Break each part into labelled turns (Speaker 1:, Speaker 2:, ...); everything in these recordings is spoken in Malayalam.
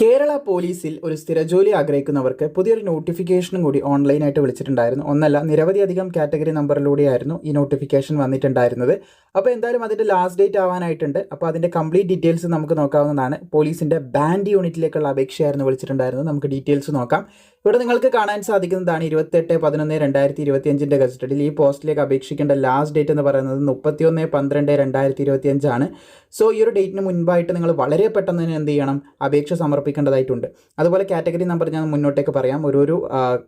Speaker 1: കേരള പോലീസിൽ ഒരു സ്ഥിരജോലി ആഗ്രഹിക്കുന്നവർക്ക് പുതിയൊരു നോട്ടിഫിക്കേഷനും കൂടി ഓൺലൈനായിട്ട് വിളിച്ചിട്ടുണ്ടായിരുന്നു. ഒന്നല്ല നിരവധി അധികം കാറ്റഗറി നമ്പറിലൂടെയായിരുന്നു ഈ നോട്ടിഫിക്കേഷൻ വന്നിട്ടുണ്ടായിരുന്നത്. അപ്പോൾ എന്തായാലും അതിന്റെ ലാസ്റ്റ് ഡേറ്റ് ആവാനായിട്ടുണ്ട്. അപ്പോൾ അതിന്റെ കംപ്ലീറ്റ് ഡീറ്റെയിൽസ് നമുക്ക് നോക്കാവുന്നതാണ്. പോലീസിന്റെ ബാൻഡ് യൂണിറ്റിലേക്കുള്ള അപേക്ഷയായിരുന്നു വിളിച്ചിട്ടുണ്ടായിരുന്നത്. നമുക്ക് ഡീറ്റെയിൽസ് നോക്കാം. ഇവിടെ നിങ്ങൾക്ക് കാണാൻ സാധിക്കുന്നതാണ് ഇരുപത്തെട്ട് പതിനൊന്ന് രണ്ടായിരത്തി ഇരുപത്തി അഞ്ചിന്റെ ഗസറ്റഡിൽ ഈ പോസ്റ്റിലേക്ക് അപേക്ഷിക്കേണ്ട ലാസ്റ്റ് ഡേറ്റ് എന്ന് പറയുന്നത് മുപ്പത്തിയൊന്ന് പന്ത്രണ്ട് രണ്ടായിരത്തി ഇരുപത്തി അഞ്ചാണ് സോ ഈ ഒരു ഡേറ്റിന് മുൻപായിട്ട് നിങ്ങൾ വളരെ പെട്ടെന്ന് തന്നെ എന്ത് ചെയ്യണം? അപേക്ഷ സമർപ്പിക്കേണ്ടതായിട്ടുണ്ട്. അതുപോലെ കാറ്റഗറി നമ്പർ ഞാൻ മുന്നോട്ടേക്ക് പറയാം. ഓരോരോ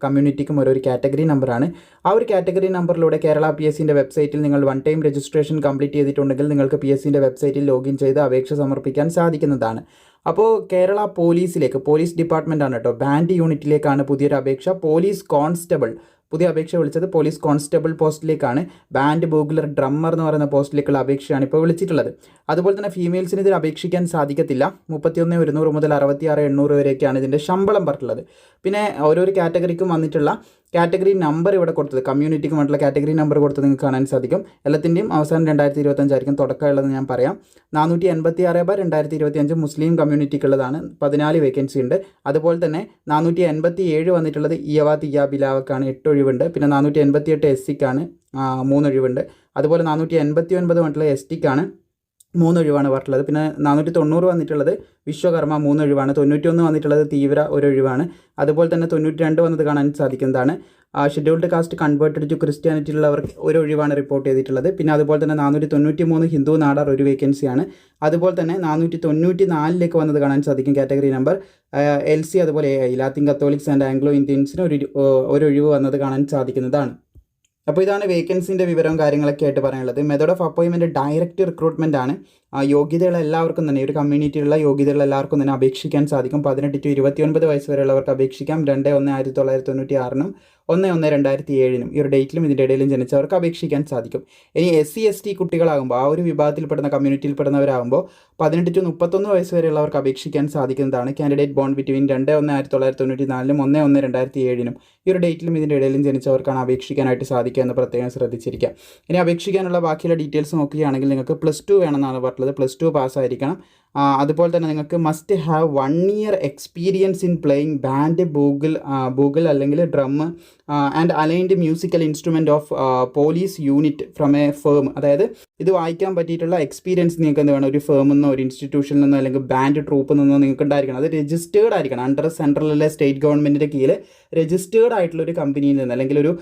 Speaker 1: കമ്മ്യൂണിറ്റിക്കും ഓരോരു കാറ്റഗറി നമ്പറാണ് ആ ഒരു കാറ്റഗറി നമ്പറിലൂടെ കേരള പി എസ് സിന്റെ വെബ്സൈറ്റിൽ നിങ്ങൾ വൺ ടൈം രജിസ്ട്രേഷൻ കംപ്ലീറ്റ് ചെയ്തിട്ടുണ്ടെങ്കിൽ നിങ്ങൾക്ക് പി എസ് സിന്റെ വെബ്സൈറ്റിൽ ലോഗിൻ ചെയ്ത് അപേക്ഷ സമർപ്പിക്കാൻ സാധിക്കുന്നതാണ്. അപ്പോൾ കേരള പോലീസിലേക്ക് പോലീസ് ഡിപ്പാർട്ട്മെന്റ് ആണ് കേട്ടോ ബാൻഡ് യൂണിറ്റിലേക്കാണ് പുതിയൊരു അപേക്ഷ. പോലീസ് കോൺസ്റ്റബിൾ പുതിയ അപേക്ഷ വിളിച്ചത് പോലീസ് കോൺസ്റ്റബിൾ പോസ്റ്റിലേക്കാണ്. ബാൻഡ് ബോഗുലർ ഡ്രമ്മർ എന്ന് പറയുന്ന പോസ്റ്റിലേക്കുള്ള അപേക്ഷയാണ് ഇപ്പോൾ വിളിച്ചിട്ടുള്ളത്. അതുപോലെ തന്നെ ഫീമെയിൽസിന് ഇതിൽ അപേക്ഷിക്കാൻ സാധിക്കത്തില്ല. മുപ്പത്തിയൊന്ന് ഒരുന്നൂറ് മുതൽ അറുപത്തിയാറ് എണ്ണൂറ് വരെയൊക്കെയാണ് ഇതിന്റെ ശമ്പളം പറഞ്ഞിട്ടുള്ളത്. പിന്നെ ഓരോരോ കാറ്റഗറിക്കും വന്നിട്ടുള്ള കാറ്റഗറി നമ്പർ ഇവിടെ കൊടുത്തത്. കമ്മ്യൂണിറ്റിക്ക് വേണ്ടിയുള്ള കാറ്റഗറി നമ്പർ കൊടുത്തത് നിങ്ങൾക്ക് കാണാൻ സാധിക്കും. എല്ലാത്തിന്റെയും അവസാനം രണ്ടായിരത്തി ഇരുപത്തഞ്ചായിരിക്കും തുടക്കമുള്ളതെന്ന് ഞാൻ പറയാം. നാനൂറ്റി എൺപത്തി ആറ് ബാർ രണ്ടായിരത്തി ഇരുപത്തി അഞ്ച് മുസ്ലിം കമ്മ്യൂണിറ്റിക്കുള്ളതാണ് പതിനാല് വേക്കൻസി ഉണ്ട്. അതുപോലെ തന്നെ നാനൂറ്റി എൺപത്തി ഏഴ് വന്നിട്ടുള്ളത് ഇയവ തിയ ബിലാവക്കാണ് എട്ട് ഒഴിവുണ്ട്. പിന്നെ നാനൂറ്റി എൺപത്തി എട്ട് എസ് സിക്കാണ് മൂന്ന് ഒഴിവുണ്ട് അതുപോലെ നാനൂറ്റി എൺപത്തി ഒൻപത് വന്നിട്ടുള്ള എസ് ടിക്കാണ് മൂന്ന് ഒഴിവാണ് പറഞ്ഞിട്ടുള്ളത്. പിന്നെ നാനൂറ്റി തൊണ്ണൂറ് വന്നിട്ടുള്ളത് വിശ്വകർമ്മ മൂന്നൊഴിവാണ്. തൊണ്ണൂറ്റി ഒന്ന് വന്നിട്ടുള്ളത് തീവ്ര ഒരൊഴിവാണ്. അതുപോലെ തന്നെ തൊണ്ണൂറ്റി രണ്ട് വന്നത് കാണാൻ സാധിക്കുന്നതാണ്. Scheduled caste converted to Christianity ഉള്ളവർക്ക് ഒരു ഒഴിവാണ് റിപ്പോർട്ട് ചെയ്തിട്ടുള്ളത്. പിന്നെ അതുപോലെ തന്നെ നാനൂറ്റി തൊണ്ണൂറ്റി മൂന്ന് ഹിന്ദു നാടാർ ഒരു വേക്കൻസിയാണ് അതുപോലെ തന്നെ നാനൂറ്റി തൊണ്ണൂറ്റി നാലിലേക്ക് വന്നത് കാണാൻ സാധിക്കും കാറ്റഗറി നമ്പർ എൽ സി അതുപോലെ ലാത്തിൻ കത്തോലിക്സ് ആൻഡ് ആംഗ്ലോ ഇന്ത്യൻസിന് ഒരു ഒരു ഒഴിവ് വന്നത് കാണാൻ സാധിക്കുന്നതാണ്. അപ്പോൾ ഇതാണ് വേക്കൻസിന്റെ വിവരവും കാര്യങ്ങളൊക്കെ ആയിട്ട് പറയാനുള്ളത്. മെത്തേഡ് ഓഫ് അപ്പോയിൻമെന്റ് ഡയറക്റ്റ് റിക്രൂട്ട്മെന്റ് ആണ്. യോഗ്യതയുള്ള എല്ലാവർക്കും തന്നെ ഒരു കമ്മ്യൂണിറ്റിയിലുള്ള യോഗ്യതയുള്ള എല്ലാവർക്കും തന്നെ അപേക്ഷിക്കാൻ സാധിക്കും. പതിനെട്ട് ടു ഇരുപത്തി ഒൻപത് വയസ്സ് വരെയുള്ളവർക്ക് അപേക്ഷിക്കാം. രണ്ട് ഒന്ന് ആയിരത്തി തൊള്ളായിരത്തി തൊണ്ണൂറ്റി ആറിനും ഒന്ന് ഒന്ന് രണ്ടായിരത്തി ഏഴിനും ഈ ഒരു ഡേറ്റിലും ഇതിന്റെ ഇടയിലും ജനിച്ചവർക്ക് അപേക്ഷിക്കാൻ സാധിക്കും. ഇനി എസ് സി എസ് ടി കുട്ടികളാകുമ്പോൾ ആ ഒരു വിഭാഗത്തിൽപ്പെടുന്ന കമ്മ്യൂണിറ്റിയിൽപ്പെടുന്നവരാകുമ്പോൾ പതിനെട്ട് ടു മുപ്പത്തൊന്ന് വയസ്സ് വരെയുള്ളവർക്ക് അപേക്ഷിക്കാൻ സാധിക്കുന്നതാണ് കാൻഡിഡേറ്റ് ബോൺ ബിറ്റ്വീൻ രണ്ട് ഒന്ന് ആയിരത്തി തൊള്ളായിരത്തി തൊണ്ണൂറ്റി നാലിനും ഒന്ന് ഒന്ന് രണ്ടായിരത്തി ഏഴിനും ഈ ഒരു ഡേറ്റിലും ഇതിന്റെ ഇടയിലും ജനിച്ചവർക്കാണ് അപേക്ഷിക്കാനായിട്ട് സാധിക്കുക എന്ന് പ്രത്യേകം ശ്രദ്ധിച്ചിരിക്കുക. ഇനി അപേക്ഷിക്കാനുള്ള ബാക്കിയുള്ള ഡീറ്റെയിൽസ് നോക്കുകയാണെങ്കിൽ നിങ്ങൾക്ക് പ്ലസ് ടു വേണമെന്നാണ് പറഞ്ഞത് പ്ലസ് ടു പാസ്സായിരിക്കണം. അതുപോലെ തന്നെ നിങ്ങൾക്ക് must have one year experience in playing band bugle bugle അല്ലെങ്കിൽ drum and allied musical instrument of police unit from a firm അതായത് ഇത് വായിക്കാൻ പറ്റിയിട്ടുള്ള എക്സ്പീരിയൻസ് നിങ്ങൾക്ക് എന്ത് വേണം? ഒരു ഫേമിൽ നിന്നോ ഒരു ഇൻസ്റ്റിറ്റ്യൂഷനിൽ നിന്നോ അല്ലെങ്കിൽ ബാൻഡ് ട്രൂപ്പിൽ നിന്നോ നിങ്ങൾക്ക് ഉണ്ടായിരിക്കണം അത് രജിസ്റ്റേർഡ് ആയിരിക്കണം. അണ്ടർ സെൻട്രലിലെ സ്റ്റേറ്റ് ഗവൺമെന്റിന്റെ കീഴിൽ രജിസ്റ്റേർഡ് ആയിട്ടുള്ള ഒരു കമ്പനിയിൽ നിന്ന് അല്ലെങ്കിൽ ഒരു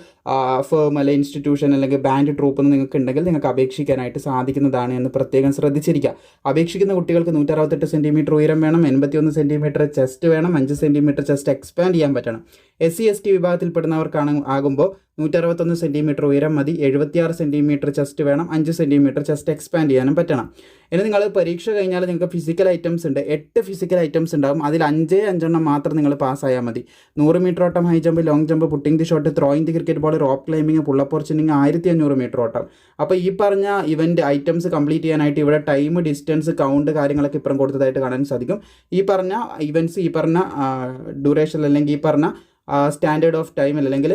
Speaker 1: ഫേം അല്ലെങ്കിൽ ഇൻസ്റ്റിറ്റ്യൂഷൻ അല്ലെങ്കിൽ ബാൻഡ് ട്രൂപ്പ് നിന്ന് നിങ്ങൾക്ക് ഉണ്ടെങ്കിൽ നിങ്ങൾക്ക് അപേക്ഷിക്കാനായിട്ട് സാധിക്കുന്നതാണ് എന്ന് പ്രത്യേകം ശ്രദ്ധിച്ചിരിക്കുക അപേക്ഷിക്കുന്ന കുട്ടികൾക്ക് നൂറ്ററുപത്തെട്ട് സെന്റിമീറ്റർ ഉയരം വേണം എൺപത്തിയൊന്ന് സെന്റിമീറ്റർ ചെസ്റ്റ് വേണം അഞ്ച് സെന്റിമീറ്റർ ചെസ്റ്റ് എക്സ്പാൻഡ് ചെയ്യാൻ പറ്റണം. എസ് സി എസ് ടി വിഭാഗത്തിൽപ്പെടുന്നവർക്കാണ് ആകുമ്പോൾ നൂറ്ററുപത്തൊന്ന് സെന്റിമീറ്റർ ഉയരം മതി എഴുപത്തിയാറ് സെന്റിമീറ്റർ ചെസ്റ്റ് വേണം അഞ്ച് സെന്റിമീറ്റർ ചെസ്റ്റ് എക്സ്പാൻഡ് ചെയ്യാനും പറ്റണം. ഇനി നിങ്ങൾ പരീക്ഷ കഴിഞ്ഞാൽ നിങ്ങൾക്ക് ഫിസിക്കൽ ഐറ്റംസ് ഉണ്ട് എട്ട് ഫിസിക്കൽ ഐറ്റംസ് ഉണ്ടാകും അതിൽ അഞ്ചേ അഞ്ചെണ്ണം മാത്രം നിങ്ങൾ പാസ്സായാൽ മതി. നൂറ് മീറ്റർ ഓട്ടം high jump long jump putting the shot throwing the cricket ball rope climbing pull up or chinning ആയിരത്തി അഞ്ഞൂറ് മീറ്റർ ഓട്ടം. അപ്പോൾ ഈ പറഞ്ഞ ഇവന്റ് ഐറ്റംസ് കംപ്ലീറ്റ് ചെയ്യാനായിട്ട് ഇവിടെ ടൈം ഡിസ്റ്റൻസ് കൗണ്ട് കാര്യങ്ങളൊക്കെ ഇപ്പുറം കൊടുത്തതായിട്ട് കാണാൻ സാധിക്കും. ഈ പറഞ്ഞ ഇവന്റ്സ് ഈ പറഞ്ഞ ഡ്യൂറേഷൻ അല്ലെങ്കിൽ ഈ പറഞ്ഞ സ്റ്റാൻഡേർഡ് ഓഫ് ടൈം അല്ലെങ്കിൽ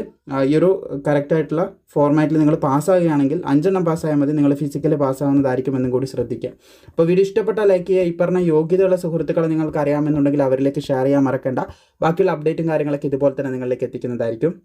Speaker 1: ഈ ഒരു കറക്റ്റായിട്ടുള്ള ഫോർമാറ്റിൽ നിങ്ങൾ പാസ്സാകുകയാണെങ്കിൽ അഞ്ചെണ്ണം പാസ്സായാൽ മതി. നിങ്ങൾ ഫിസിക്കലി പാസ്സാകുന്നതായിരിക്കും എന്നും കൂടി ശ്രദ്ധിക്കുക അപ്പോൾ വീഡിയോ ഇഷ്ടപ്പെട്ടാൽ ലൈക്ക് ചെയ്യുക. ഈ പറഞ്ഞ യോഗ്യതയുള്ള സുഹൃത്തുക്കളെ നിങ്ങൾക്ക് അറിയാമെന്നുണ്ടെങ്കിൽ അവരിലേക്ക് ഷെയർ ചെയ്യാൻ മറക്കണ്ട. ബാക്കിയുള്ള അപ്ഡേറ്റും കാര്യങ്ങളൊക്കെ ഇതുപോലെ തന്നെ നിങ്ങളിലേക്ക് എത്തിക്കുന്നതായിരിക്കും.